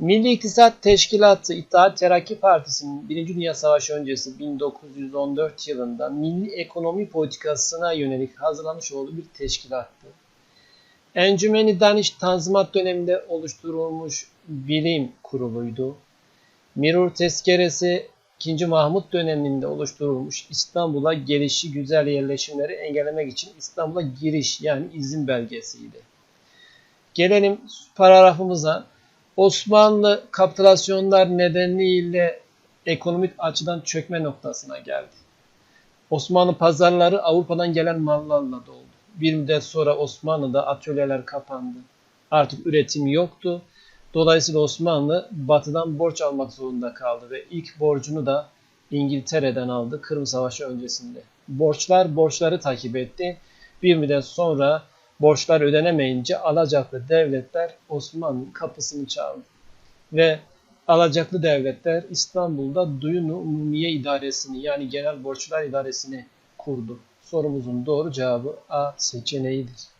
Milli İktisat Teşkilatı İttihat Terakki Partisi'nin 1. Dünya Savaşı öncesi 1914 yılında milli ekonomi politikasına yönelik hazırlanmış olduğu bir teşkilattı. Encümeni Daniş Tanzimat döneminde oluşturulmuş bilim kuruluydu. Mirur Tezkeresi 2. Mahmut döneminde oluşturulmuş İstanbul'a gelişi güzel yerleşimleri engellemek için İstanbul'a giriş yani izin belgesiydi. Gelelim paragrafımıza. Osmanlı kapitülasyonlar nedeniyle ekonomik açıdan çökme noktasına geldi. Osmanlı pazarları Avrupa'dan gelen mallarla doldu. Bir müddet sonra Osmanlı'da atölyeler kapandı. Artık üretim yoktu. Dolayısıyla Osmanlı batıdan borç almak zorunda kaldı ve ilk borcunu da İngiltere'den aldı Kırım Savaşı öncesinde. Borçlar borçları takip etti. Bir müddet sonra borçlar ödenemeyince alacaklı devletler Osmanlı'nın kapısını çaldı. Ve alacaklı devletler İstanbul'da Duyunu Umumiye İdaresini yani Genel Borçlar İdaresini kurdu. Sorumuzun doğru cevabı A seçeneğidir.